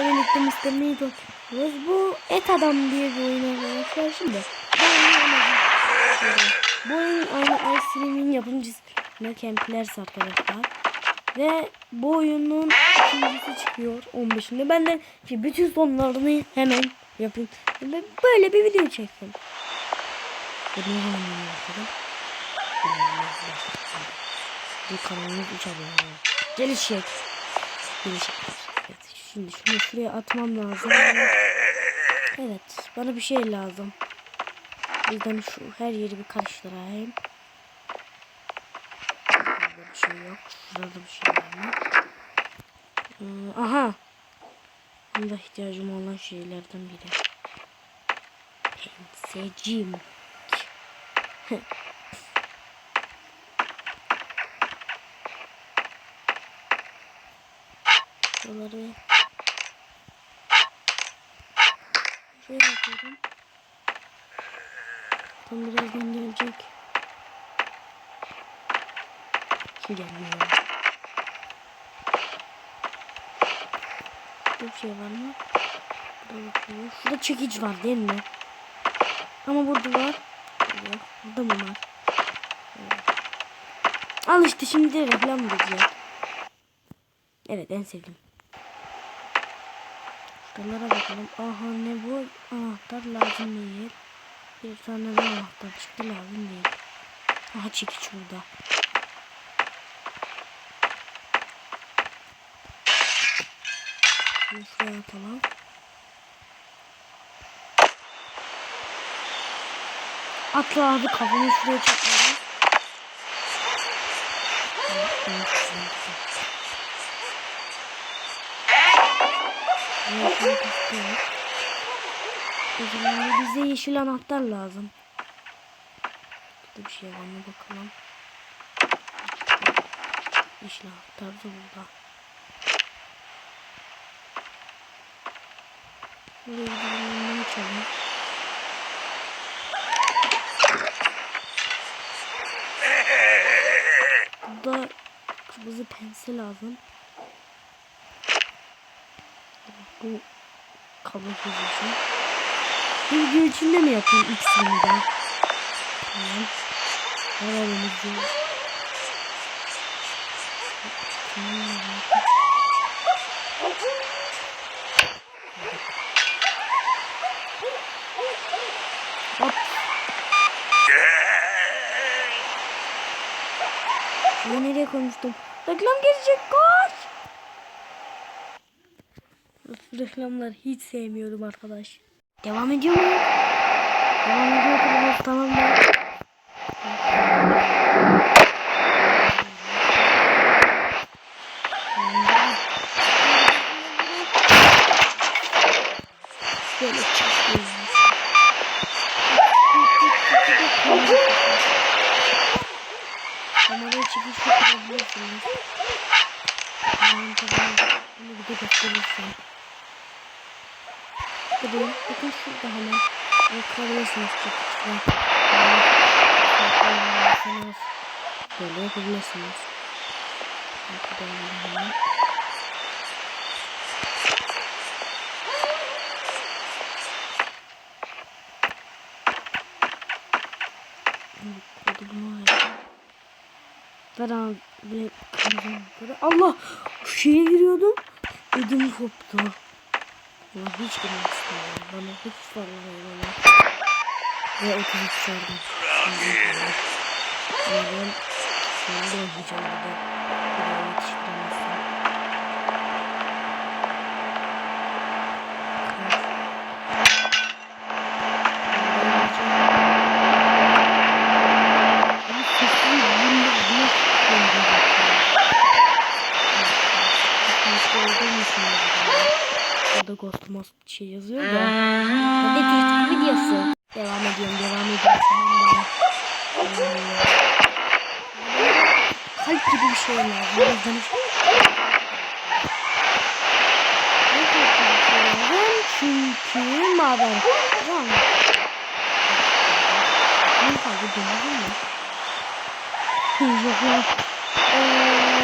Birlikte Mr. Meat oynuyoruz. Bu et adam diye bir oyun arkadaşlar. Şimdi bu oyun aynı Ice Cream'in yapımcısı Campers arkadaşlar. Ve bu oyunun ikincisi çıkıyor 15'inde. Ben de ki bütün sonlarını hemen yapayım. Ve böyle bir video çektim. Bu kanalımız 3 abone. Gelişecek. Gelişecek. Şimdi şunu şuraya atmam lazım. Evet, bana bir şey lazım. O yüzden şu her yeri bir karıştırayım. Burada bir şey yok. Şurada bir şey var mı? Ee, aha. Bunda ihtiyacım olan şeylerden biri. Pensecim. Buraları şöyle yapıyorum. Tam birazdan gelecek. Kim gelmiyor? Burada bir şey var mı? Burada yok. Şurada çekiç var değil mi? Ama burada var. Yok. Burada mı var? Evet. Al işte şimdi reklam gidecek. Evet en sevdim. Şuralara bakalım. Aha ne bu? Anahtar lazım değil. Bir tane daha anahtar çıktı lazım değil. Aha çekiç burada. Bunu şuraya atalım. Atla abi kafamı şuraya çekelim. Evet, evet, evet. O zaman bize yeşil anahtar lazım. Burada bir şey var mı bakalım. Yeşil anahtar da burada. Buraya gidelim açalım. Burada kırmızı pense lazım. Bu kablo çözücü. Bu video içinde mi yapayım ikisini de? Tamam. Arabamızı. Hop. Ben nereye koymuştum? Reklam gelecek koş. Reklamlar hiç sevmiyorum arkadaş. Devam ediyor mu? Devam ediyor mu? Tamam mı? Böyle çekiyoruz. Kamerayı çekip şu kurabilirsiniz. Tamam tamam. Bunu bir de gösterirsin. Bakın, bakın şurada hemen. Bakabilirsiniz çekişle. Böyle yapabilirsiniz. Ver abi. Allah! Şu şeye giriyordum. Ödüm koptu. Ya hiç girmek istemiyorum. Bana hiç sormayın bana. Ve otobüs. Yani ben şimdi oynayacağım bir de. Bir de yetiştiremezsem. Ama sesini bunda buna koyacağım. Mutlu olduğum için yazıyorum. Orada Ghost Most bir şey yazıyor da. Hadi tehdit videosu. Devam ediyorum, devam ediyorum. Tamam da. Ee, Kalp gibi bir şey lazım. Birazdan hiç... Ne kalp gibi bir şey lazım? Maden. Tamam mı? Ne kaldı denedin mi? Yok yok. Eee...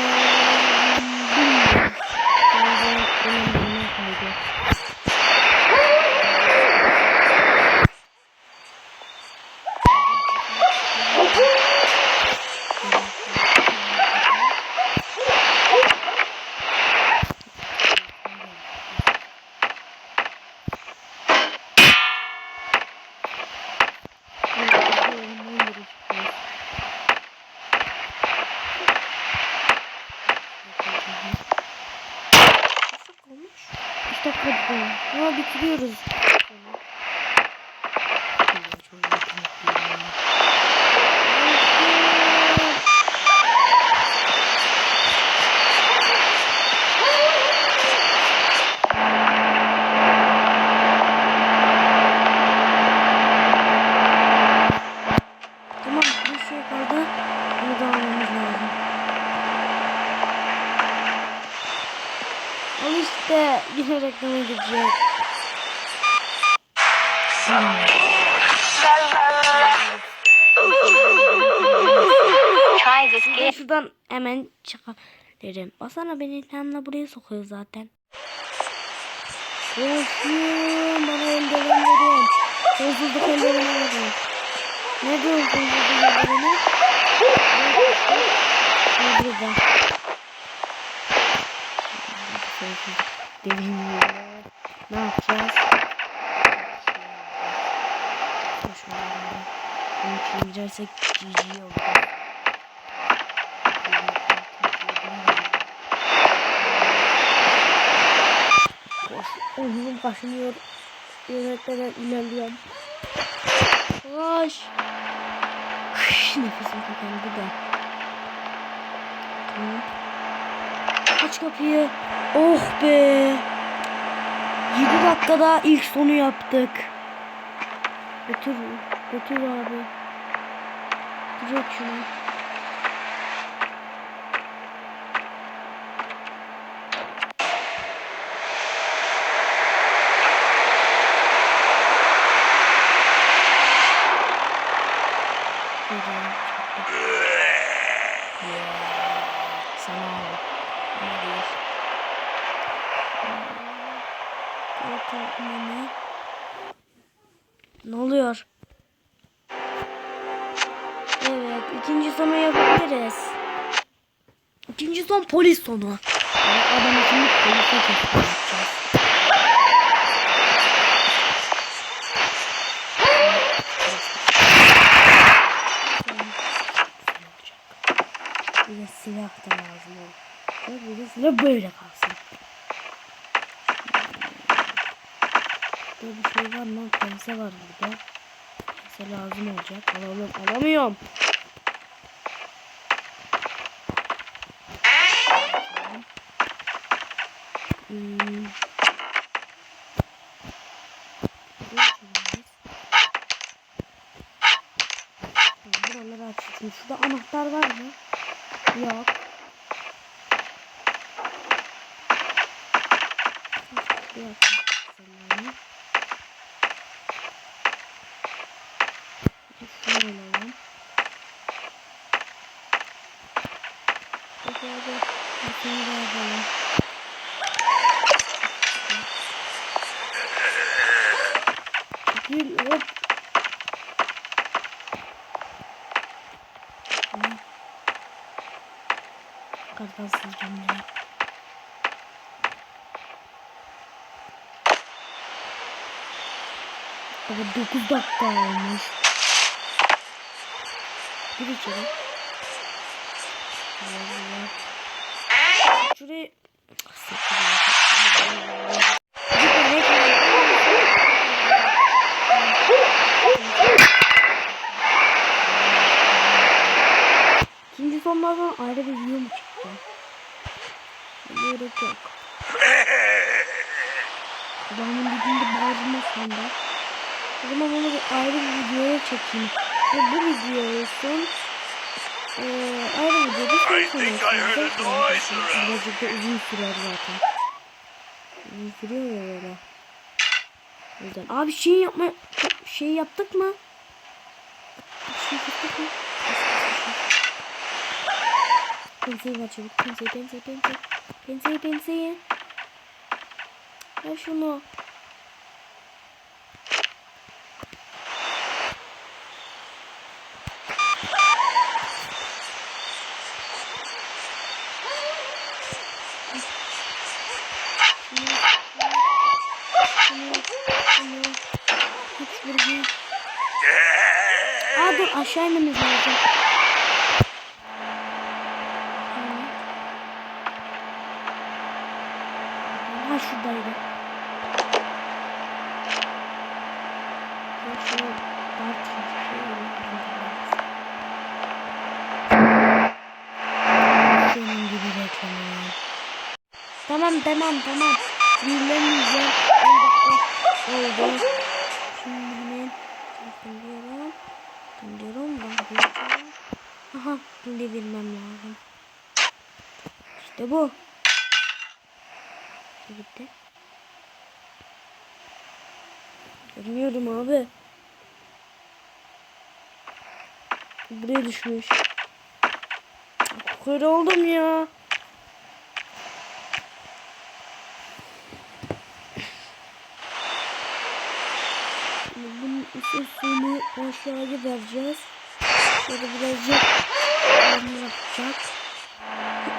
Bilmiyorum. Ben de benim bilmem oldu. Üç dakika oldu. Ama bitiriyoruz. Çıkarım. Basana beni internetle buraya sokuyor zaten. Koşun bana eldiven verin. Sonsuzluk eldiveni verin. Ne diyor sonsuzluk eldiveni? Burada? Eldiveni. Ne yapacağız? Koşmalarında. İçin girersek GG olur. Koş. Omzum kaşınıyor. Yönetmeden ilerliyorum. Koş. Nefesim tükendi de. Tamam. Aç kapıyı. Oh be. 7 dakikada ilk sonu yaptık. Götür. Götür abi. Direkt şunu. Polis sonu. Yani adam şimdi polise. Bir de silah da lazım. olur. Bir de silah böyle kalsın. Burada bir şey var mı? Pense var burada. Pense lazım olacak. Alalım. Alamıyorum. Hmm. Buraları açıyorsun. Şurada anahtar var mı? Yok. Yok. Sanırım. Şunu alalım. Hadi hadi. Şunu da yapalım. Gül hop. Kartalsız cümle. Evet 9 dakika olmuş. Gir içeri. Şurayı... Siktir ya. Bir tane Sonlardan ayrı bir mu çıktı? Gerek yok. Adamın dibinde bağırma sonunda. O zaman onu bir ayrı bir videoya çekeyim. Ve bu video olsun. Ee, ayrı videoda son noise around. Birazcık da uzun sürer zaten. Uzun sürüyor ya böyle. O yüzden. Abi şey yapma. Şey yaptık mı? Şey yaptık mı? Penseyi ver çabuk. Penseyi, penseyi, penseyi. Penseyi, penseyi. Ver şunu. Aa dur aşağı inmemiz lazım. Ha şuradaydı. Dart şey Senin. Tamam tamam tamam. Sinirlenmeyeceğim. 10 dakika oldu. Şimdi hemen. Bak gönderiyorum. Aha şimdi bilmem lazım. İşte bu. Gitti. Görmüyorum abi. Buraya düşmüş. Kör oldum ya. Şimdi bunun sesini aşağıya vereceğiz. Şöyle birazcık yapacak.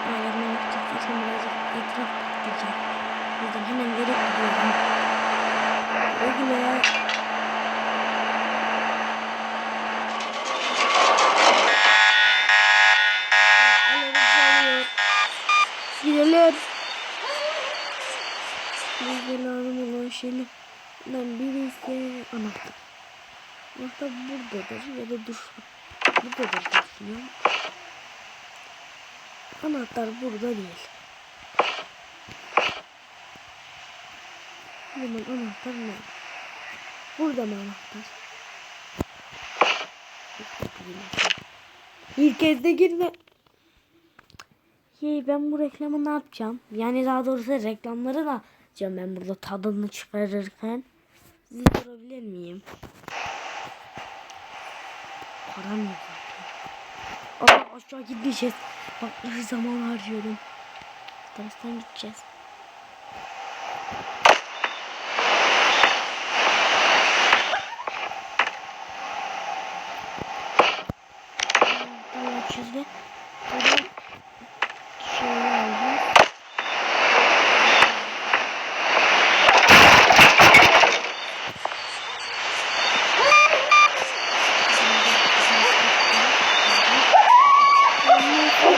Ayarını yapacak. Zaten birazcık etraf patlayacak. Yüzden hemen verip gidiyorum. Çalıyor. Gidelim. Lazım olan şeylerden birisi anahtar. Anahtar buradadır ya da dur. Buradadır diye düşünüyorum. Anahtar burada değil. O zaman anahtar ne? Burada mı anahtar? İlk kez de girme. Hey ben bu reklamı ne yapacağım? Yani daha doğrusu reklamları da yapacağım ben burada tadını çıkarırken. Sizi sorabilir miyim? Param yok zaten. Aa aşağı gideceğiz. Bak zaman harcıyorum. Taraftan gideceğiz. Tamam çizdi. Burada şöyle aldım.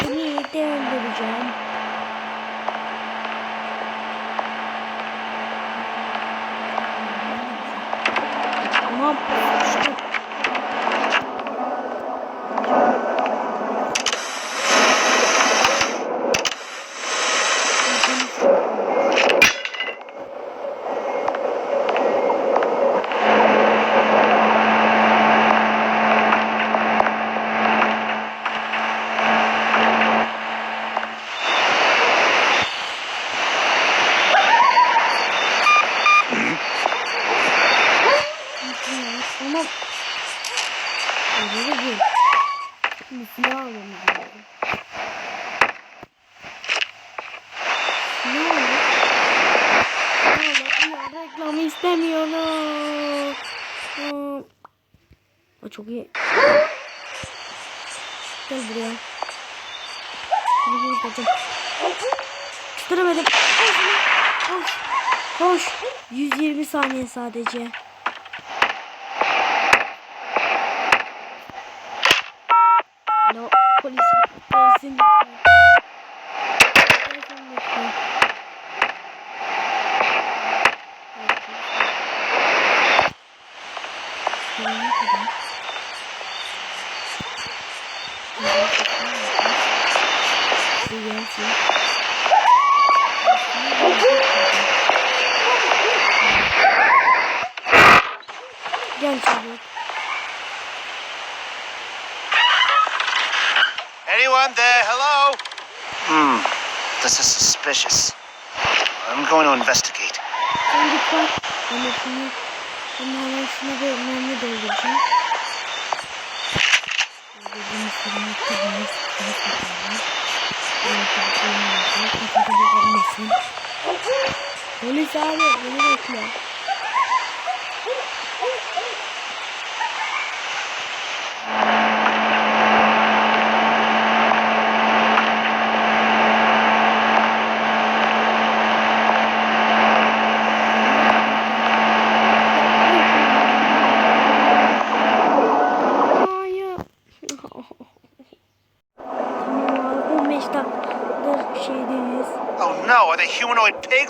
Bunu yedekte öldüreceğim. Tamam. İşte. Tamam. Öyle de değil. Şimdi silah almamız lazım. Ne? Ne oldu? Ya reklamı istemiyorum. O çok iyi. Gel buraya. Gel kaçın. Tutturamadım. Koş. Koş. 120 saniye sadece. Alo polis Anyone there? Hello? Hmm. This is suspicious. I'm going to investigate.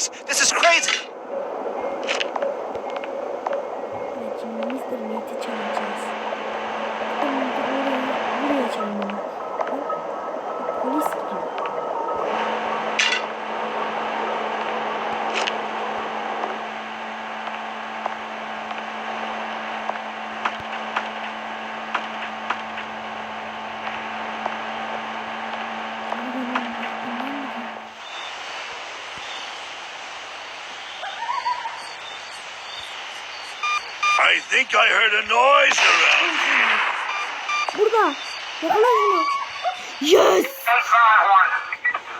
This is think I heard a noise around here. Burada. Yakala şunu. Yes.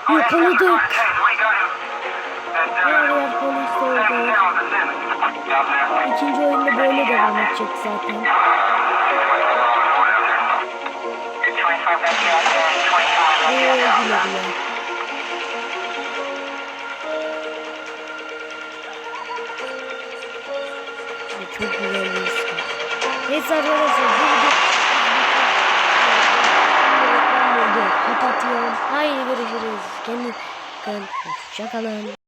Yakaladık. İkinci oyunda böyle devam edecek zaten. Ee, güle güle. Oldu. Kapatıyorum. Haydi görüşürüz. Bakın. Hoşçakalın.